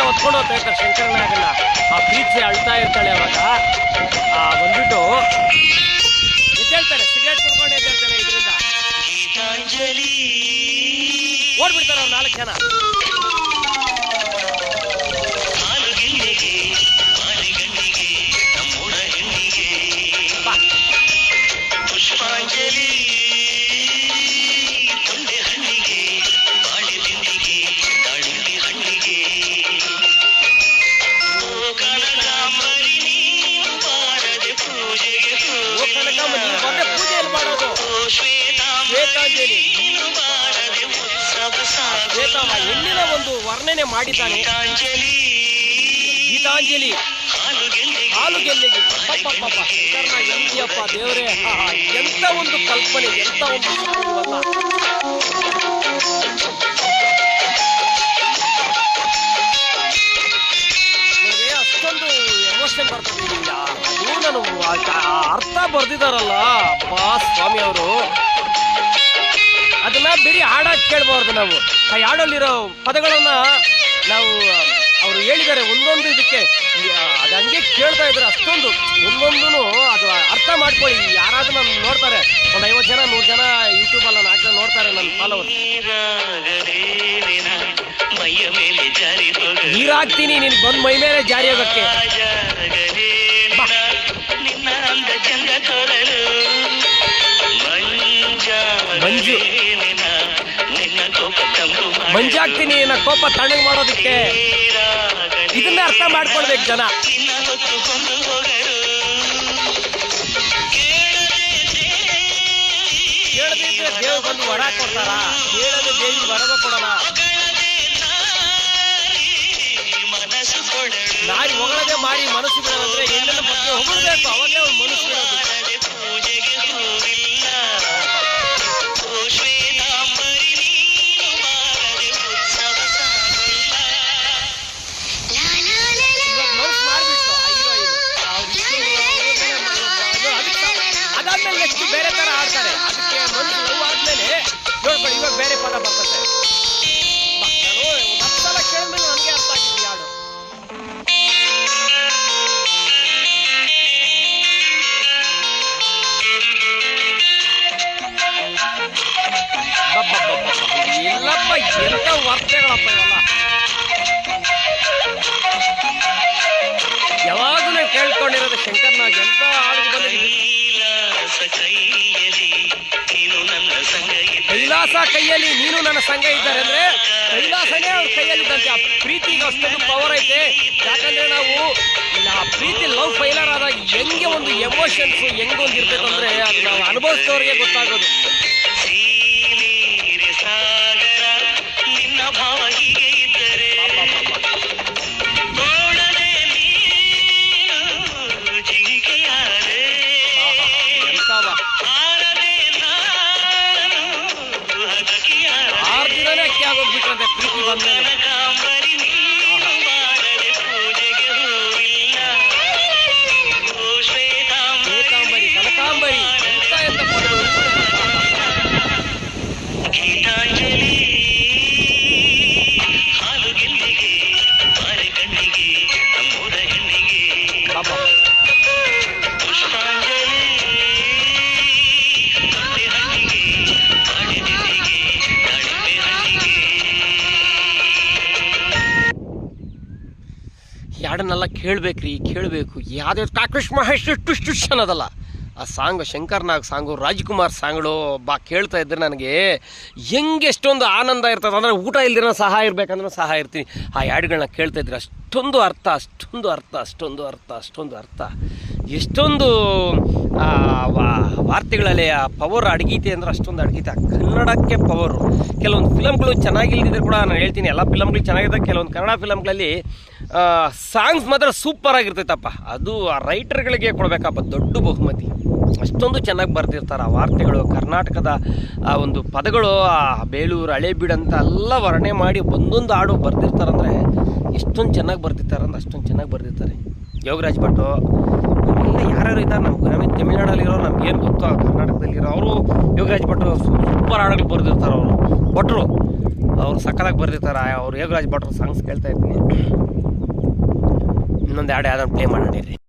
ಹೊತ್ಕೊಂಡು ಹೋಗ್ತಾ ಇರ್ತಾರೆ. ಆಗಿಲ್ಲ ಆ ಪ್ರೀತಿ ಅಳ್ತಾ ಇರ್ತಾಳೆ ಅವಾಗ. ಆ ಬಂದ್ಬಿಟ್ಟು ಎದ್ದೇಳ್ತಾರೆ ಸಿಗರೇಟ್ ಕುಡ್ಕೊಂಡು ಎದ್ದೇಳ್ತಾರೆ ಇದರಿಂದ. ಓಡ್ಬಿಡ್ತಾರೆ ಅವ್ರು ನಾಲ್ಕು ಜನ. ಸಾಗೋಲ್ಲ. ಹೆಣ್ಣಿನ ಒಂದು ವರ್ಣನೆ ಮಾಡಿದ್ದಾನೆ? ಗೀತಾಂಜಲಿ. ಹಾಲು ಗೆಲ್ಲಿಗೆ. ಎಂದಿಯಪ್ಪ ದೇವರೇ? ಎಂತ ಒಂದು ಕಲ್ಪನೆ ಎಂತ ಒಂದು ಅಷ್ಟೊಂದು ಎಮೋಷನ್ ಬರ್ತದೆ ಅದು ನಾನು ಅರ್ಥ ಬರ್ದಿದಾರಲ್ಲ. ಬಾ ಸ್ವಾಮಿ ಅವರು. ಬರೀ ಹಾಡಾಗಿ ಕೇಳ್ಬಾರ್ದು ನಾವು. ಆ ಹಾಡಲ್ಲಿರೋ ಪದಗಳನ್ನ ನಾವು ಅವರು ಹೇಳಿದ್ದಾರೆ. ಒಂದೊಂದು ಇದಕ್ಕೆ ಅದು ಹಂಗೆ ಕೇಳ್ತಾ ಇದ್ರೆ ಅಷ್ಟೊಂದು ಒಂದೊಂದು ಅದು ಅರ್ಥ ಮಾಡ್ಕೊಳ್ಳಿ. ಯಾರಾದ್ರೂ ನಾನು ನೋಡ್ತಾರೆ. ಒಂದು ಐವತ್ತು ಜನ, ನೂರು ಜನ ಯೂಟ್ಯೂಬಲ್ಲಿ ನಾನು ಜನ ನೋಡ್ತಾರೆ ನನ್ನ ಫಾಲೋವರ್ ನೀರಾಗಲೇನಿನ ಮೈಯ ಮೇಲೆ ಜಾರಿ ಹೋಗಲು ನೀರಾಗ್ತೀನಿ, ನೀನು ಬಂದು ಮೈ ಮೇಲೆ ಜಾರಿ ಆಗಕ್ಕೆ. ರಾಜಾಗಲೇನಿನ ಮಂಜಾಗ್ತೀನಿ ನನ್ನ ಕೋಪ ತಣ್ಣಗೆ ಮಾಡೋದಕ್ಕೆ ಇದನ್ನೇ ಅರ್ಥ ಮಾಡ್ಕೊಳ್ಬೇಕು ಜನ. ಕೇಳದಿದ್ರೆ ಬಂದು ವರ ಕೊಡ್ತಾರ? ಕೇಳದೆ ದೇವಿ ವರದ ಕೊಡೋಣ ಬೇರೆ ತರ ಆಡ್ತಾರೆ ಅದಕ್ಕೆ ಮನಸ್ಸು ನೋವು ಆದ್ಮೇಲೆ ನೋಡ್ಕೊಳ್ಳಿ, ಇವಾಗ ಬೇರೆ ಪದ ಬರ್ತದೆ ನನಗೆ ಅರ್ಥ. ಎಲ್ಲಪ್ಪ ಎಂತ ವಾರ್ತೆಗಳಪ್ಪ ಇವೆಲ್ಲ ಯಾವಾಗಲೂ ಕೇಳ್ಕೊಂಡಿರೋದು ಶಂಕರ್ನಾಗ್ ಎಂತ ಬಂದಿದೆ ಕೈಲಾಸ ಕೈಯಲ್ಲಿ ನೀನು ನನ್ನ ಕೈಯಲ್ಲಿ ನೀನು ನನ್ನ ಸಂಘ ಇದ್ದಾರೆ ಅಂದ್ರೆ ಕೈಲಾಸನೇ ಅವ್ರ ಕೈಯಲ್ಲಿದ್ದಂತೆ ಆ ಪ್ರೀತಿ ಅಷ್ಟೊಂದು ಪವರ್ ಐತೆ. ಯಾಕಂದ್ರೆ ನಾವು ಆ ಪ್ರೀತಿ ಲವ್ ಫೈಲರ್ ಆದಾಗ ಹೆಂಗೆ ಒಂದು ಎಮೋಷನ್ಸ್ ಹೆಂಗೊಂದು ಇರ್ತೈತೆ ಅಂದ್ರೆ ಅದು ನಾವು ಅನುಭವಿಸಿದವ್ರಿಗೆ ಗೊತ್ತಾಗೋದು. അവന്റെ പ്രീതി വന്നേനെ ಈ ಕೇಳಬೇಕ್ರಿ, ಕೇಳಬೇಕು. ಯಾವುದೇ ಕಾಕೃಷ್ ಮಹೇಶ್ ಇಷ್ಟು ಅನ್ನೋದಲ್ಲ ಆ ಸಾಂಗ್ ಶಂಕರ್ನಾಗ್ ಸಾಂಗು, ರಾಜ್ಕುಮಾರ್ ಸಾಂಗ್ಗಳು ಬಾ ಕೇಳ್ತಾ ಇದ್ರೆ ನನಗೆ ಹೆಂಗೆ ಎಷ್ಟೊಂದು ಆನಂದ ಇರ್ತದೆ. ಅಂದರೆ ಊಟ ಇಲ್ದಿರೋ ಸಹ ಇರಬೇಕಂದ್ರೆ ಸಹ ಇರ್ತೀನಿ. ಆ ಹಾಡುಗಳನ್ನ ಕೇಳ್ತಾ ಇದ್ರೆ ಅಷ್ಟೊಂದು ಅರ್ಥ ಅಷ್ಟೊಂದು ಅರ್ಥ ಅಷ್ಟೊಂದು ಅರ್ಥ ಅಷ್ಟೊಂದು ಅರ್ಥ. ಎಷ್ಟೊಂದು ವಾರ್ತೆಗಳಲ್ಲಿ ಆ ಪವರ್ ಅಡಗೀತೆ ಅಂದ್ರೆ ಅಷ್ಟೊಂದು ಅಡಗೀತೆ. ಕನ್ನಡಕ್ಕೆ ಪವರು. ಕೆಲವೊಂದು ಫಿಲಮ್ಗಳು ಚೆನ್ನಾಗಿಲ್ದಿದ್ರೆ ಕೂಡ ನಾನು ಹೇಳ್ತೀನಿ. ಎಲ್ಲ ಫಿಲಮ್ಗಳು ಚೆನ್ನಾಗಿದ್ದಾಗ ಕೆಲವೊಂದು ಕನ್ನಡ ಫಿಲಮ್ಗಳಲ್ಲಿ ಸಾಂಗ್ಸ್ ಮಾತ್ರ ಸೂಪರ್ ಆಗಿರ್ತೈತಪ್ಪ. ಅದು ಆ ರೈಟರ್ಗಳಿಗೆ ಕೊಡಬೇಕಪ್ಪ ದೊಡ್ಡ ಬಹುಮತಿ. ಅಷ್ಟೊಂದು ಚೆನ್ನಾಗಿ ಬರ್ತಿರ್ತಾರೆ ಆ ವಾರ್ತೆಗಳು. ಕರ್ನಾಟಕದ ಆ ಒಂದು ಪದಗಳು, ಆ ಬೇಲೂರು ಹಳೇಬೀಡು ಅಂತ ಎಲ್ಲ ವರ್ಣೆ ಮಾಡಿ ಒಂದೊಂದು ಹಾಡು ಬರ್ದಿರ್ತಾರಂದ್ರೆ ಎಷ್ಟೊಂದು ಚೆನ್ನಾಗಿ ಬರ್ತಿರ್ತಾರೆ ಅಂದ್ರೆ ಅಷ್ಟೊಂದು ಚೆನ್ನಾಗಿ ಬರ್ತಿರ್ತಾರೆ ಯೋಗರಾಜ್ ಭಟ್ಟು ಎಲ್ಲ ಯಾರ್ಯಾರು ಇದ್ದಾರೆ ನಮ್ಮ ನಮಗೆ ತಮಿಳ್ನಾಡಲ್ಲಿರೋ ನಮ್ಗೆ ಏನು ಗೊತ್ತು, ಆ ಕರ್ನಾಟಕದಲ್ಲಿರೋ ಅವರು ಯೋಗರಾಜ್ ಭಟ್ರು ಸೂಪರ್ ಹಾಡುಗಳು ಬರೆದಿರ್ತಾರೆ ಅವರು ಭಟ್ರು, ಅವ್ರು ಸಕ್ಕತ್ತಾಗಿ ಬರೆದಿರ್ತಾರೆ. ಅವ್ರು ಯೋಗರಾಜ್ ಭಟ್ರು ಸಾಂಗ್ಸ್ ಕೇಳ್ತಾ ಇರ್ತೀನಿ. ಇನ್ನೊಂದು ಎರಡು ಯಾವ್ದಾದ್ರು ಪ್ಲೇ ಮಾಡೋಣ